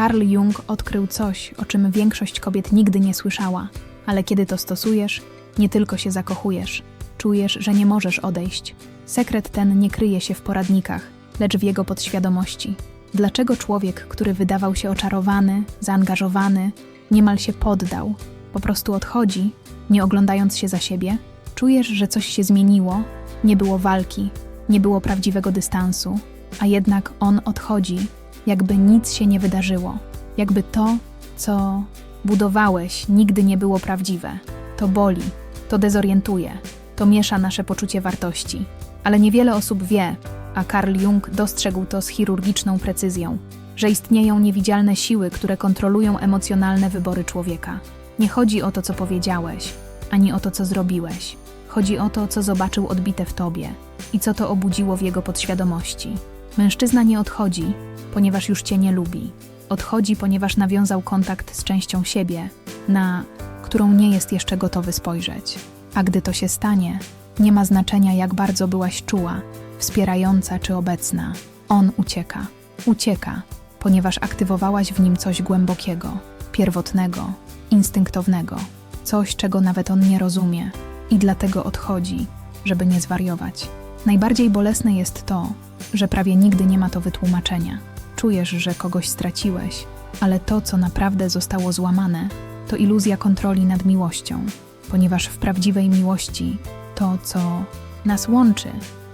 Carl Jung odkrył coś, o czym większość kobiet nigdy nie słyszała, ale kiedy to stosujesz, nie tylko się zakochujesz, czujesz, że nie możesz odejść. Sekret ten nie kryje się w poradnikach, lecz w jego podświadomości. Dlaczego człowiek, który wydawał się oczarowany, zaangażowany, niemal się poddał, po prostu odchodzi, nie oglądając się za siebie? Czujesz, że coś się zmieniło, nie było walki, nie było prawdziwego dystansu, a jednak on odchodzi, jakby nic się nie wydarzyło, jakby to, co budowałeś, nigdy nie było prawdziwe. To boli, to dezorientuje, to miesza nasze poczucie wartości. Ale niewiele osób wie, a Carl Jung dostrzegł to z chirurgiczną precyzją, że istnieją niewidzialne siły, które kontrolują emocjonalne wybory człowieka. Nie chodzi o to, co powiedziałeś, ani o to, co zrobiłeś. Chodzi o to, co zobaczył odbite w tobie i co to obudziło w jego podświadomości. Mężczyzna nie odchodzi, ponieważ już cię nie lubi. Odchodzi, ponieważ nawiązał kontakt z częścią siebie, na którą nie jest jeszcze gotowy spojrzeć. A gdy to się stanie, nie ma znaczenia, jak bardzo byłaś czuła, wspierająca czy obecna. On ucieka. Ucieka, ponieważ aktywowałaś w nim coś głębokiego, pierwotnego, instynktownego, coś, czego nawet on nie rozumie i dlatego odchodzi, żeby nie zwariować. Najbardziej bolesne jest to, że prawie nigdy nie ma to wytłumaczenia. Czujesz, że kogoś straciłeś, ale to, co naprawdę zostało złamane, to iluzja kontroli nad miłością, ponieważ w prawdziwej miłości to, co nas łączy,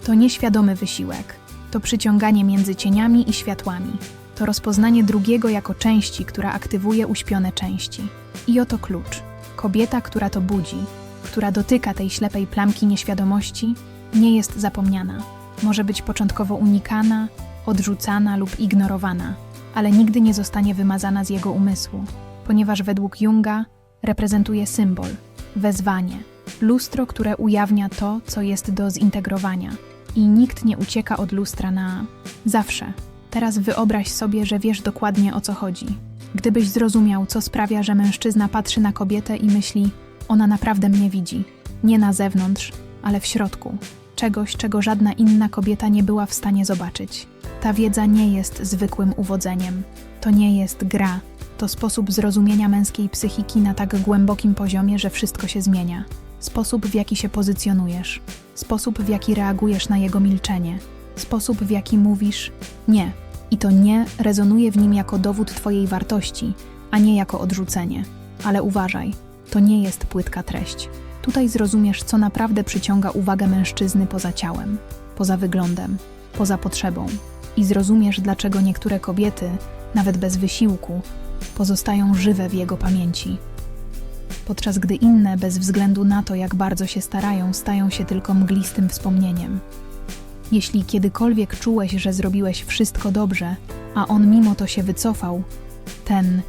to nieświadomy wysiłek, to przyciąganie między cieniami i światłami, to rozpoznanie drugiego jako części, która aktywuje uśpione części. I oto klucz. Kobieta, która to budzi, która dotyka tej ślepej plamki nieświadomości, nie jest zapomniana. Może być początkowo unikana, odrzucana lub ignorowana, ale nigdy nie zostanie wymazana z jego umysłu, ponieważ według Junga reprezentuje symbol, wezwanie, lustro, które ujawnia to, co jest do zintegrowania. I nikt nie ucieka od lustra na zawsze. Teraz wyobraź sobie, że wiesz dokładnie o co chodzi. Gdybyś zrozumiał, co sprawia, że mężczyzna patrzy na kobietę i myśli, ona naprawdę mnie widzi. Nie na zewnątrz, ale w środku. Czegoś, czego żadna inna kobieta nie była w stanie zobaczyć. Ta wiedza nie jest zwykłym uwodzeniem. To nie jest gra. To sposób zrozumienia męskiej psychiki na tak głębokim poziomie, że wszystko się zmienia. Sposób, w jaki się pozycjonujesz. Sposób, w jaki reagujesz na jego milczenie. Sposób, w jaki mówisz nie. I to nie rezonuje w nim jako dowód Twojej wartości, a nie jako odrzucenie. Ale uważaj, to nie jest płytka treść. Tutaj zrozumiesz, co naprawdę przyciąga uwagę mężczyzny poza ciałem, poza wyglądem, poza potrzebą. I zrozumiesz, dlaczego niektóre kobiety, nawet bez wysiłku, pozostają żywe w jego pamięci. Podczas gdy inne, bez względu na to, jak bardzo się starają, stają się tylko mglistym wspomnieniem. Jeśli kiedykolwiek czułeś, że zrobiłeś wszystko dobrze, a on mimo to się wycofał, ten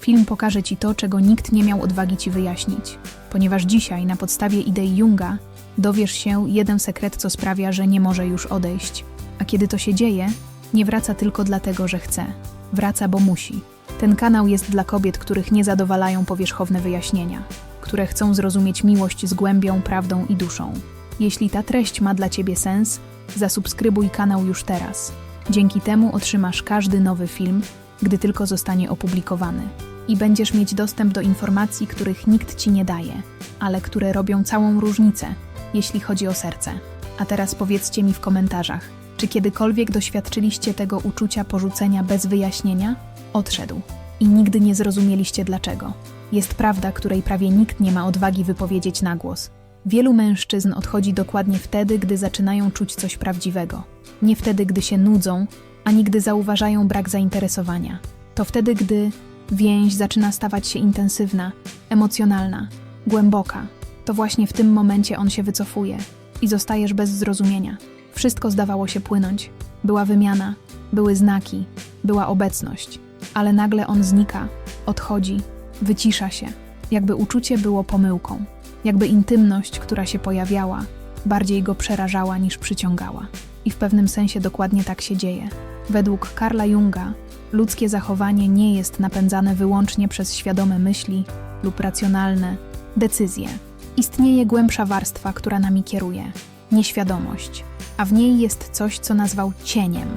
film pokaże ci to, czego nikt nie miał odwagi ci wyjaśnić. Ponieważ dzisiaj, na podstawie idei Junga, dowiesz się jeden sekret, co sprawia, że nie może już odejść. A kiedy to się dzieje, nie wraca tylko dlatego, że chce. Wraca, bo musi. Ten kanał jest dla kobiet, których nie zadowalają powierzchowne wyjaśnienia, które chcą zrozumieć miłość z głębią, prawdą i duszą. Jeśli ta treść ma dla Ciebie sens, zasubskrybuj kanał już teraz. Dzięki temu otrzymasz każdy nowy film, gdy tylko zostanie opublikowany. I będziesz mieć dostęp do informacji, których nikt Ci nie daje, ale które robią całą różnicę, jeśli chodzi o serce. A teraz powiedzcie mi w komentarzach, czy kiedykolwiek doświadczyliście tego uczucia porzucenia bez wyjaśnienia? Odszedł. I nigdy nie zrozumieliście dlaczego. Jest prawda, której prawie nikt nie ma odwagi wypowiedzieć na głos. Wielu mężczyzn odchodzi dokładnie wtedy, gdy zaczynają czuć coś prawdziwego. Nie wtedy, gdy się nudzą, ani gdy zauważają brak zainteresowania. To wtedy, gdy więź zaczyna stawać się intensywna, emocjonalna, głęboka. To właśnie w tym momencie on się wycofuje i zostajesz bez zrozumienia. Wszystko zdawało się płynąć. Była wymiana, były znaki, była obecność, ale nagle on znika, odchodzi, wycisza się, jakby uczucie było pomyłką, jakby intymność, która się pojawiała, bardziej go przerażała niż przyciągała. I w pewnym sensie dokładnie tak się dzieje. Według Karla Junga, ludzkie zachowanie nie jest napędzane wyłącznie przez świadome myśli lub racjonalne decyzje. Istnieje głębsza warstwa, która nami kieruje nieświadomość, a w niej jest coś, co nazwał cieniem.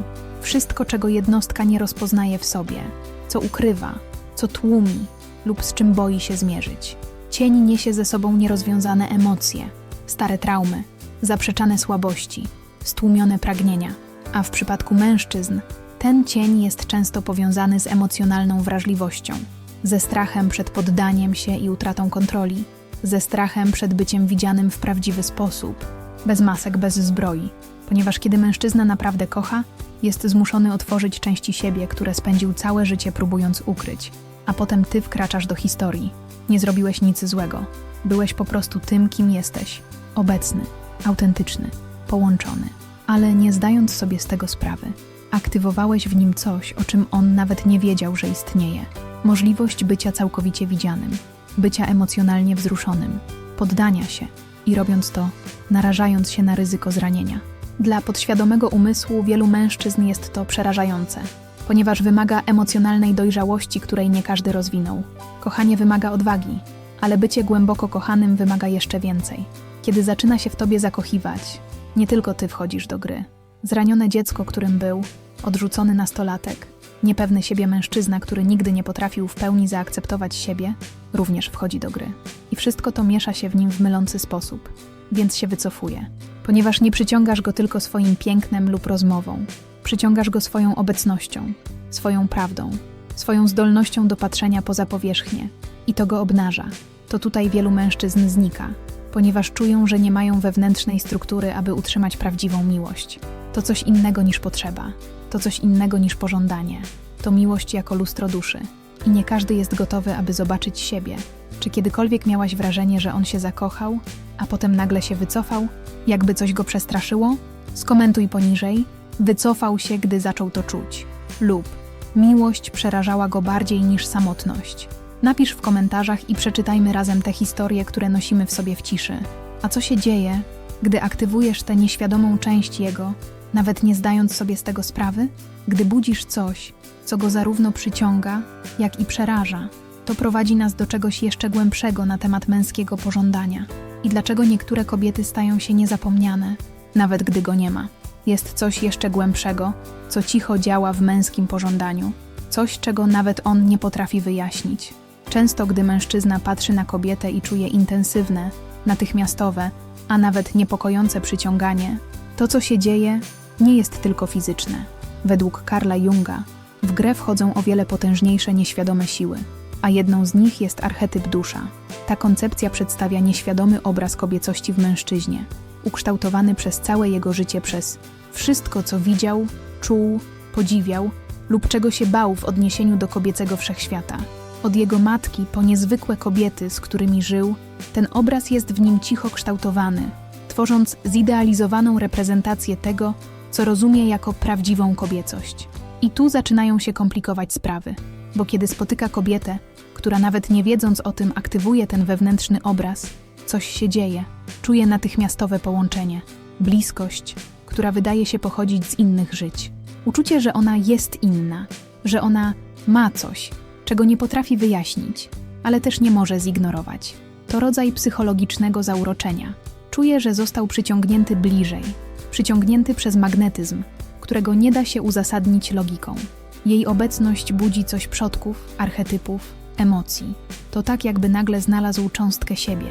Wszystko, czego jednostka nie rozpoznaje w sobie, co ukrywa, co tłumi lub z czym boi się zmierzyć. Cień niesie ze sobą nierozwiązane emocje, stare traumy, zaprzeczane słabości, stłumione pragnienia, a w przypadku mężczyzn ten cień jest często powiązany z emocjonalną wrażliwością, ze strachem przed poddaniem się i utratą kontroli, ze strachem przed byciem widzianym w prawdziwy sposób, bez masek, bez zbroi, ponieważ kiedy mężczyzna naprawdę kocha, jest zmuszony otworzyć części siebie, które spędził całe życie próbując ukryć, a potem ty wkraczasz do historii. Nie zrobiłeś nic złego. Byłeś po prostu tym, kim jesteś. Obecny, autentyczny, połączony. Ale nie zdając sobie z tego sprawy, aktywowałeś w nim coś, o czym on nawet nie wiedział, że istnieje. Możliwość bycia całkowicie widzianym, bycia emocjonalnie wzruszonym, poddania się i robiąc to, narażając się na ryzyko zranienia. Dla podświadomego umysłu wielu mężczyzn jest to przerażające, ponieważ wymaga emocjonalnej dojrzałości, której nie każdy rozwinął. Kochanie wymaga odwagi, ale bycie głęboko kochanym wymaga jeszcze więcej. Kiedy zaczyna się w tobie zakochiwać, nie tylko ty wchodzisz do gry. Zranione dziecko, którym był, odrzucony nastolatek, niepewny siebie mężczyzna, który nigdy nie potrafił w pełni zaakceptować siebie, również wchodzi do gry. I wszystko to miesza się w nim w mylący sposób, więc się wycofuje, ponieważ nie przyciągasz go tylko swoim pięknem lub rozmową, przyciągasz go swoją obecnością, swoją prawdą, swoją zdolnością do patrzenia poza powierzchnię i to go obnaża. To tutaj wielu mężczyzn znika, ponieważ czują, że nie mają wewnętrznej struktury, aby utrzymać prawdziwą miłość. To coś innego niż potrzeba, to coś innego niż pożądanie. To miłość jako lustro duszy. I nie każdy jest gotowy, aby zobaczyć siebie. Czy kiedykolwiek miałaś wrażenie, że on się zakochał, a potem nagle się wycofał, jakby coś go przestraszyło? Skomentuj poniżej. Wycofał się, gdy zaczął to czuć. Lub miłość przerażała go bardziej niż samotność. Napisz w komentarzach i przeczytajmy razem te historie, które nosimy w sobie w ciszy. A co się dzieje, gdy aktywujesz tę nieświadomą część jego, nawet nie zdając sobie z tego sprawy? Gdy budzisz coś, co go zarówno przyciąga, jak i przeraża, to prowadzi nas do czegoś jeszcze głębszego na temat męskiego pożądania. I dlaczego niektóre kobiety stają się niezapomniane, nawet gdy go nie ma. Jest coś jeszcze głębszego, co cicho działa w męskim pożądaniu, coś, czego nawet on nie potrafi wyjaśnić. Często, gdy mężczyzna patrzy na kobietę i czuje intensywne, natychmiastowe, a nawet niepokojące przyciąganie, to co się dzieje, nie jest tylko fizyczne. Według Karla Junga, w grę wchodzą o wiele potężniejsze nieświadome siły, a jedną z nich jest archetyp dusza. Ta koncepcja przedstawia nieświadomy obraz kobiecości w mężczyźnie, ukształtowany przez całe jego życie przez wszystko, co widział, czuł, podziwiał lub czego się bał w odniesieniu do kobiecego wszechświata. Od jego matki po niezwykłe kobiety, z którymi żył, ten obraz jest w nim cicho kształtowany, tworząc zidealizowaną reprezentację tego, co rozumie jako prawdziwą kobiecość. I tu zaczynają się komplikować sprawy, bo kiedy spotyka kobietę, która nawet nie wiedząc o tym aktywuje ten wewnętrzny obraz, coś się dzieje, czuje natychmiastowe połączenie, bliskość, która wydaje się pochodzić z innych żyć. Uczucie, że ona jest inna, że ona ma coś, czego nie potrafi wyjaśnić, ale też nie może zignorować. To rodzaj psychologicznego zauroczenia. Czuje, że został przyciągnięty bliżej, przyciągnięty przez magnetyzm, którego nie da się uzasadnić logiką. Jej obecność budzi coś przodków, archetypów, emocji. To tak, jakby nagle znalazł cząstkę siebie,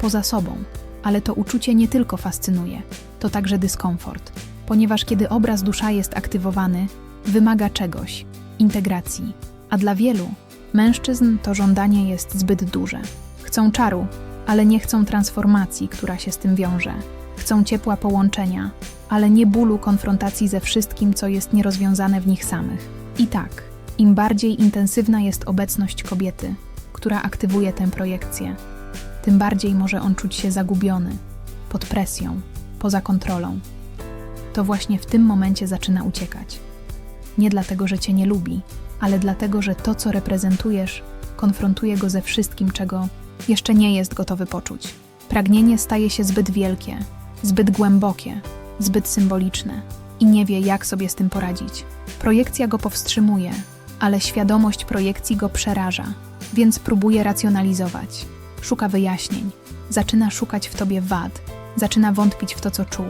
poza sobą. Ale to uczucie nie tylko fascynuje, to także dyskomfort, ponieważ kiedy obraz dusza jest aktywowany, wymaga czegoś integracji. A dla wielu mężczyzn to żądanie jest zbyt duże. Chcą czaru, ale nie chcą transformacji, która się z tym wiąże. Chcą ciepła połączenia, ale nie bólu konfrontacji ze wszystkim, co jest nierozwiązane w nich samych. I tak, im bardziej intensywna jest obecność kobiety, która aktywuje tę projekcję, tym bardziej może on czuć się zagubiony, pod presją, poza kontrolą. To właśnie w tym momencie zaczyna uciekać. Nie dlatego, że cię nie lubi, ale dlatego, że to, co reprezentujesz, konfrontuje go ze wszystkim, czego jeszcze nie jest gotowy poczuć. Pragnienie staje się zbyt wielkie, zbyt głębokie, zbyt symboliczne i nie wie, jak sobie z tym poradzić. Projekcja go powstrzymuje, ale świadomość projekcji go przeraża, więc próbuje racjonalizować. Szuka wyjaśnień, zaczyna szukać w tobie wad, zaczyna wątpić w to, co czuł,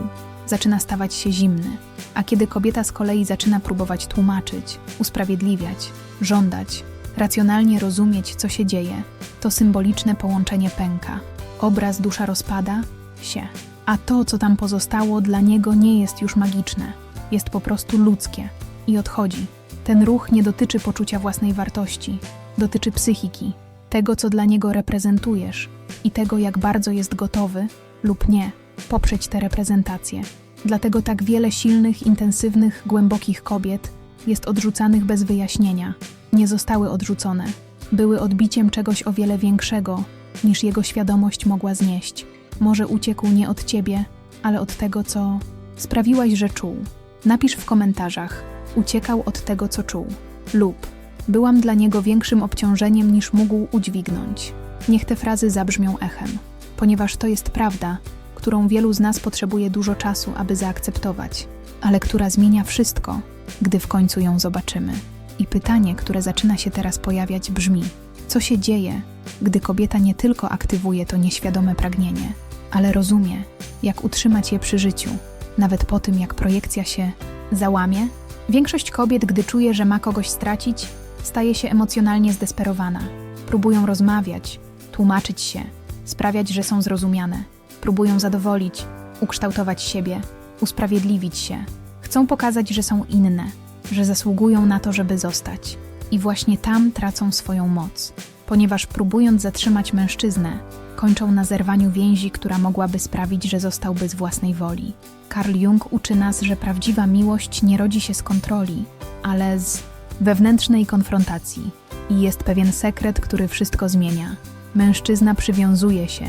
zaczyna stawać się zimny. A kiedy kobieta z kolei zaczyna próbować tłumaczyć, usprawiedliwiać, żądać, racjonalnie rozumieć, co się dzieje. To symboliczne połączenie pęka. Obraz dusza rozpada się, a to, co tam pozostało, dla niego nie jest już magiczne, jest po prostu ludzkie i odchodzi. Ten ruch nie dotyczy poczucia własnej wartości, dotyczy psychiki, tego, co dla niego reprezentujesz i tego, jak bardzo jest gotowy lub nie poprzeć tę reprezentację. Dlatego tak wiele silnych, intensywnych, głębokich kobiet jest odrzucanych bez wyjaśnienia. Nie zostały odrzucone, były odbiciem czegoś o wiele większego, niż jego świadomość mogła znieść. Może uciekł nie od ciebie, ale od tego, co sprawiłaś, że czuł. Napisz w komentarzach: uciekał od tego, co czuł, lub byłam dla niego większym obciążeniem niż mógł udźwignąć. Niech te frazy zabrzmią echem, ponieważ to jest prawda, którą wielu z nas potrzebuje dużo czasu, aby zaakceptować, ale która zmienia wszystko, gdy w końcu ją zobaczymy. I pytanie, które zaczyna się teraz pojawiać, brzmi: co się dzieje, gdy kobieta nie tylko aktywuje to nieświadome pragnienie, ale rozumie, jak utrzymać je przy życiu, nawet po tym, jak projekcja się załamie? Większość kobiet, gdy czuje, że ma kogoś stracić, staje się emocjonalnie zdesperowana. Próbują rozmawiać, tłumaczyć się, sprawiać, że są zrozumiane. Próbują zadowolić, ukształtować siebie, usprawiedliwić się. Chcą pokazać, że są inne, że zasługują na to, żeby zostać. I właśnie tam tracą swoją moc, ponieważ próbując zatrzymać mężczyznę, kończą na zerwaniu więzi, która mogłaby sprawić, że zostałby z własnej woli. Carl Jung uczy nas, że prawdziwa miłość nie rodzi się z kontroli, ale z wewnętrznej konfrontacji. I jest pewien sekret, który wszystko zmienia. Mężczyzna przywiązuje się,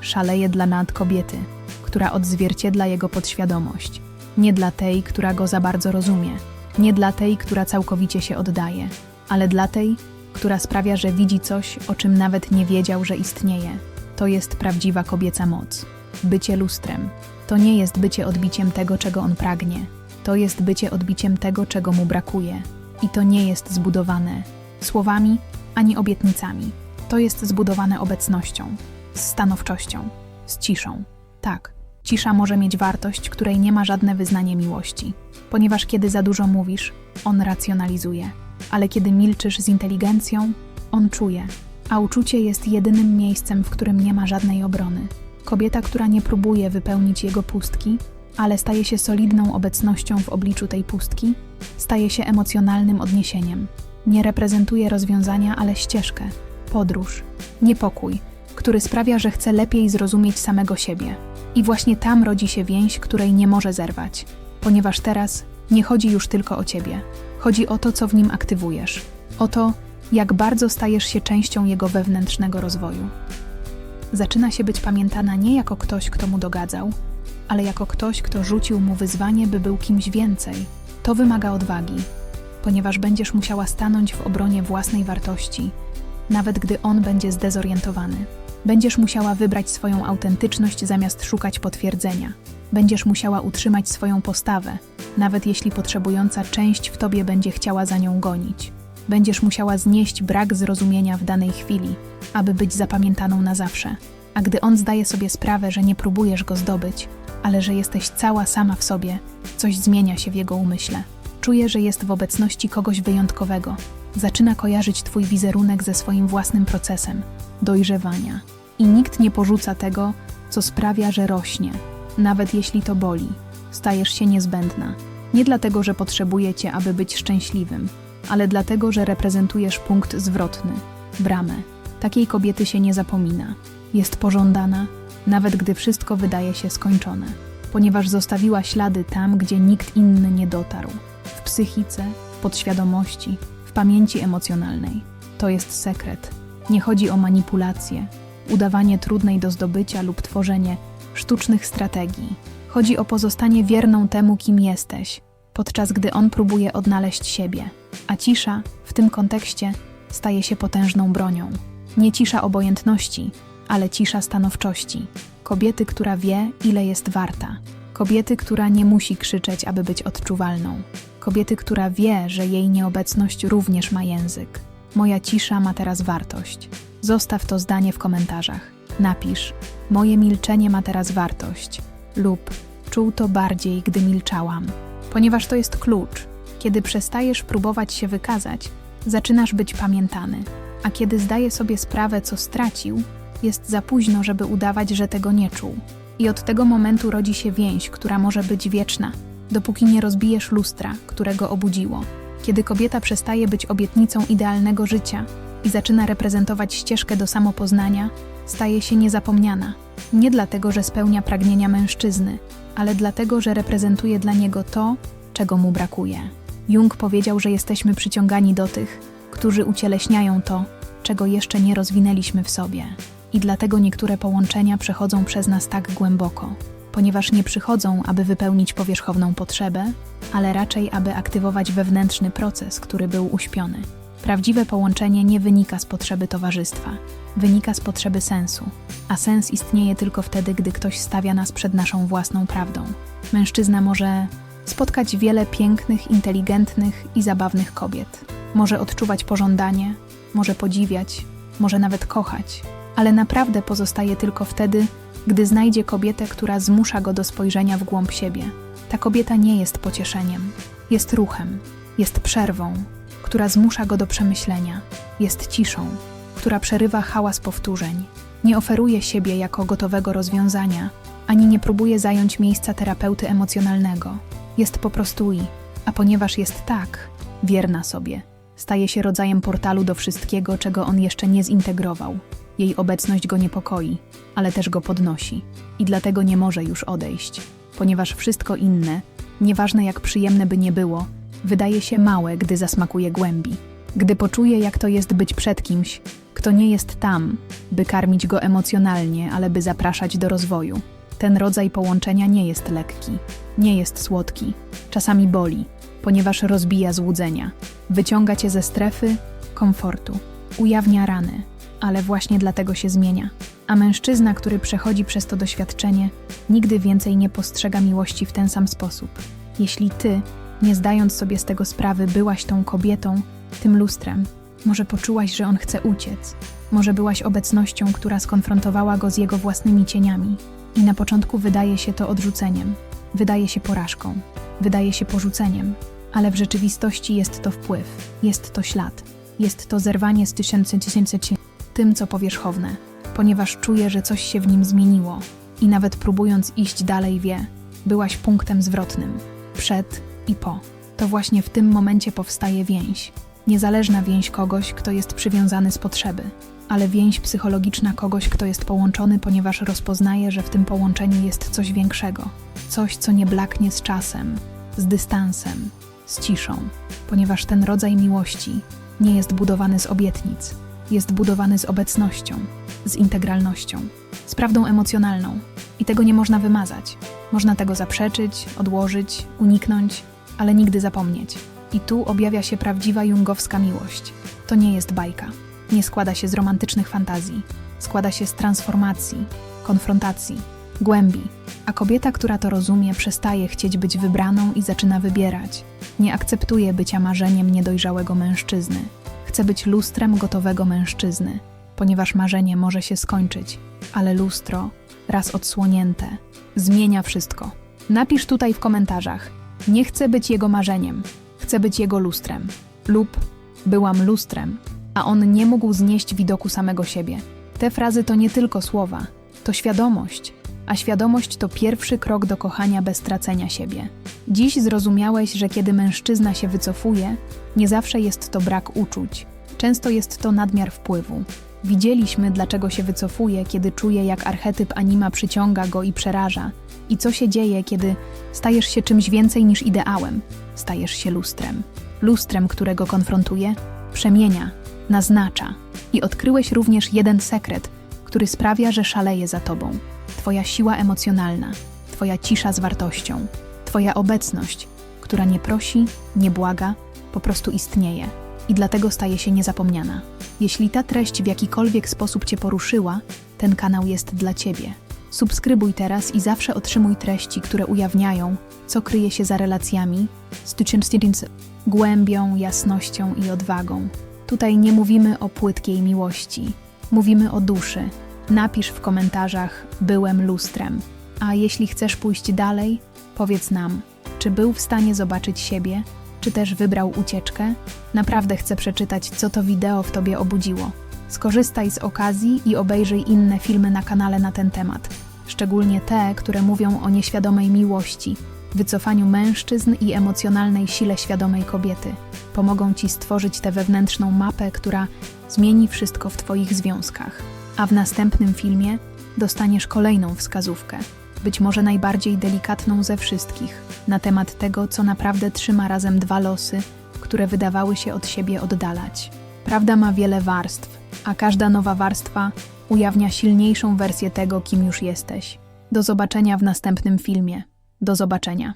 szaleje dla nad kobiety, która odzwierciedla jego podświadomość. Nie dla tej, która go za bardzo rozumie, nie dla tej, która całkowicie się oddaje, ale dla tej, która sprawia, że widzi coś, o czym nawet nie wiedział, że istnieje. To jest prawdziwa kobieca moc. Bycie lustrem. To nie jest bycie odbiciem tego, czego on pragnie. To jest bycie odbiciem tego, czego mu brakuje. I to nie jest zbudowane słowami ani obietnicami. To jest zbudowane obecnością, z stanowczością, z ciszą. Tak, cisza może mieć wartość, której nie ma żadne wyznanie miłości, ponieważ kiedy za dużo mówisz, on racjonalizuje, ale kiedy milczysz z inteligencją, on czuje, a uczucie jest jedynym miejscem, w którym nie ma żadnej obrony. Kobieta, która nie próbuje wypełnić jego pustki, ale staje się solidną obecnością w obliczu tej pustki, staje się emocjonalnym odniesieniem. Nie reprezentuje rozwiązania, ale ścieżkę, podróż, niepokój, który sprawia, że chce lepiej zrozumieć samego siebie. I właśnie tam rodzi się więź, której nie może zerwać, ponieważ teraz nie chodzi już tylko o ciebie. Chodzi o to, co w nim aktywujesz, o to, jak bardzo stajesz się częścią jego wewnętrznego rozwoju. Zaczyna się być pamiętana nie jako ktoś, kto mu dogadzał, ale jako ktoś, kto rzucił mu wyzwanie, by był kimś więcej. To wymaga odwagi, ponieważ będziesz musiała stanąć w obronie własnej wartości, nawet gdy on będzie zdezorientowany. Będziesz musiała wybrać swoją autentyczność zamiast szukać potwierdzenia. Będziesz musiała utrzymać swoją postawę, nawet jeśli potrzebująca część w tobie będzie chciała za nią gonić. Będziesz musiała znieść brak zrozumienia w danej chwili, aby być zapamiętaną na zawsze. A gdy on zdaje sobie sprawę, że nie próbujesz go zdobyć, ale że jesteś cała sama w sobie, coś zmienia się w jego umyśle. Czuje, że jest w obecności kogoś wyjątkowego. Zaczyna kojarzyć twój wizerunek ze swoim własnym procesem dojrzewania. I nikt nie porzuca tego, co sprawia, że rośnie, nawet jeśli to boli. Stajesz się niezbędna. Nie dlatego, że potrzebuje cię, aby być szczęśliwym, ale dlatego, że reprezentujesz punkt zwrotny, bramę. Takiej kobiety się nie zapomina. Jest pożądana, nawet gdy wszystko wydaje się skończone, ponieważ zostawiła ślady tam, gdzie nikt inny nie dotarł w psychice, podświadomości, w pamięci emocjonalnej. To jest sekret. Nie chodzi o manipulację, udawanie trudnej do zdobycia lub tworzenie sztucznych strategii. Chodzi o pozostanie wierną temu, kim jesteś, podczas gdy on próbuje odnaleźć siebie. A cisza w tym kontekście staje się potężną bronią. Nie cisza obojętności, ale cisza stanowczości. Kobiety, która wie, ile jest warta. Kobiety, która nie musi krzyczeć, aby być odczuwalną. Kobiety, która wie, że jej nieobecność również ma język. Moja cisza ma teraz wartość. Zostaw to zdanie w komentarzach. Napisz: Moje milczenie ma teraz wartość. Lub czuł to bardziej, gdy milczałam. Ponieważ to jest klucz. Kiedy przestajesz próbować się wykazać, zaczynasz być pamiętany, a kiedy zdaje sobie sprawę, co stracił, jest za późno, żeby udawać, że tego nie czuł. I od tego momentu rodzi się więź, która może być wieczna, dopóki nie rozbijesz lustra, którego obudziło. Kiedy kobieta przestaje być obietnicą idealnego życia i zaczyna reprezentować ścieżkę do samopoznania, staje się niezapomniana. Nie dlatego, że spełnia pragnienia mężczyzny, ale dlatego, że reprezentuje dla niego to, czego mu brakuje. Jung powiedział, że jesteśmy przyciągani do tych, którzy ucieleśniają to, czego jeszcze nie rozwinęliśmy w sobie. I dlatego niektóre połączenia przechodzą przez nas tak głęboko, ponieważ nie przychodzą, aby wypełnić powierzchowną potrzebę, ale raczej, aby aktywować wewnętrzny proces, który był uśpiony. Prawdziwe połączenie nie wynika z potrzeby towarzystwa, wynika z potrzeby sensu, a sens istnieje tylko wtedy, gdy ktoś stawia nas przed naszą własną prawdą. Mężczyzna może spotkać wiele pięknych, inteligentnych i zabawnych kobiet. Może odczuwać pożądanie, może podziwiać, może nawet kochać, ale naprawdę pozostaje tylko wtedy, gdy znajdzie kobietę, która zmusza go do spojrzenia w głąb siebie. Ta kobieta nie jest pocieszeniem, jest ruchem, jest przerwą, która zmusza go do przemyślenia, jest ciszą, która przerywa hałas powtórzeń, nie oferuje siebie jako gotowego rozwiązania, ani nie próbuje zająć miejsca terapeuty emocjonalnego. Jest po prostu i, a ponieważ jest tak, wierna sobie, staje się rodzajem portalu do wszystkiego, czego on jeszcze nie zintegrował. Jej obecność go niepokoi, ale też go podnosi i dlatego nie może już odejść, ponieważ wszystko inne, nieważne jak przyjemne by nie było, wydaje się małe, gdy zasmakuje głębi. Gdy poczuje, jak to jest być przed kimś, kto nie jest tam, by karmić go emocjonalnie, ale by zapraszać do rozwoju. Ten rodzaj połączenia nie jest lekki, nie jest słodki, czasami boli, ponieważ rozbija złudzenia, wyciąga cię ze strefy komfortu, ujawnia rany, ale właśnie dlatego się zmienia. A mężczyzna, który przechodzi przez to doświadczenie, nigdy więcej nie postrzega miłości w ten sam sposób. Jeśli ty, nie zdając sobie z tego sprawy, byłaś tą kobietą, tym lustrem, może poczułaś, że on chce uciec, może byłaś obecnością, która skonfrontowała go z jego własnymi cieniami. I na początku wydaje się to odrzuceniem, wydaje się porażką, wydaje się porzuceniem, ale w rzeczywistości jest to wpływ, jest to ślad, jest to zerwanie z tysięcy tysięcy tym, co powierzchowne, ponieważ czuje, że coś się w nim zmieniło. I nawet próbując iść dalej wie, byłaś punktem zwrotnym, przed i po. To właśnie w tym momencie powstaje więź. Niezależna więź kogoś, kto jest przywiązany z potrzeby, ale więź psychologiczna kogoś, kto jest połączony, ponieważ rozpoznaje, że w tym połączeniu jest coś większego, coś, co nie blaknie z czasem, z dystansem, z ciszą, ponieważ ten rodzaj miłości nie jest budowany z obietnic, jest budowany z obecnością, z integralnością, z prawdą emocjonalną. I tego nie można wymazać. Można tego zaprzeczyć, odłożyć, uniknąć, ale nigdy zapomnieć. I tu objawia się prawdziwa jungowska miłość. To nie jest bajka. Nie składa się z romantycznych fantazji. Składa się z transformacji, konfrontacji, głębi. A kobieta, która to rozumie, przestaje chcieć być wybraną i zaczyna wybierać. Nie akceptuje bycia marzeniem niedojrzałego mężczyzny. Chce być lustrem gotowego mężczyzny, ponieważ marzenie może się skończyć, ale lustro, raz odsłonięte, zmienia wszystko. Napisz tutaj w komentarzach: Nie chcę być jego marzeniem, chcę być jego lustrem. Lub byłam lustrem, a on nie mógł znieść widoku samego siebie. Te frazy to nie tylko słowa, to świadomość, a świadomość to pierwszy krok do kochania bez tracenia siebie. Dziś zrozumiałeś, że kiedy mężczyzna się wycofuje, nie zawsze jest to brak uczuć, często jest to nadmiar wpływu. Widzieliśmy, dlaczego się wycofuje, kiedy czuje, jak archetyp anima przyciąga go i przeraża, i co się dzieje, kiedy stajesz się czymś więcej niż ideałem, stajesz się lustrem. Lustrem, którego konfrontuje, przemienia, naznacza. I odkryłeś również jeden sekret, który sprawia, że szaleje za tobą. Twoja siła emocjonalna, Twoja cisza z wartością, Twoja obecność, która nie prosi, nie błaga, po prostu istnieje i dlatego staje się niezapomniana. Jeśli ta treść w jakikolwiek sposób Cię poruszyła, ten kanał jest dla Ciebie. Subskrybuj teraz i zawsze otrzymuj treści, które ujawniają, co kryje się za relacjami, z głębią, jasnością i odwagą. Tutaj nie mówimy o płytkiej miłości, mówimy o duszy. Napisz w komentarzach: Byłem lustrem. A jeśli chcesz pójść dalej, powiedz nam, czy był w stanie zobaczyć siebie, Czy też wybrał ucieczkę? Naprawdę chcę przeczytać, co to wideo w tobie obudziło. Skorzystaj z okazji i obejrzyj inne filmy na kanale na ten temat, szczególnie te, które mówią o nieświadomej miłości, wycofaniu mężczyzn i emocjonalnej sile świadomej kobiety. Pomogą ci stworzyć tę wewnętrzną mapę, która zmieni wszystko w Twoich związkach. A w następnym filmie dostaniesz kolejną wskazówkę, być może najbardziej delikatną ze wszystkich, na temat tego, co naprawdę trzyma razem dwa losy, które wydawały się od siebie oddalać. Prawda ma wiele warstw, a każda nowa warstwa ujawnia silniejszą wersję tego, kim już jesteś. Do zobaczenia w następnym filmie. Do zobaczenia.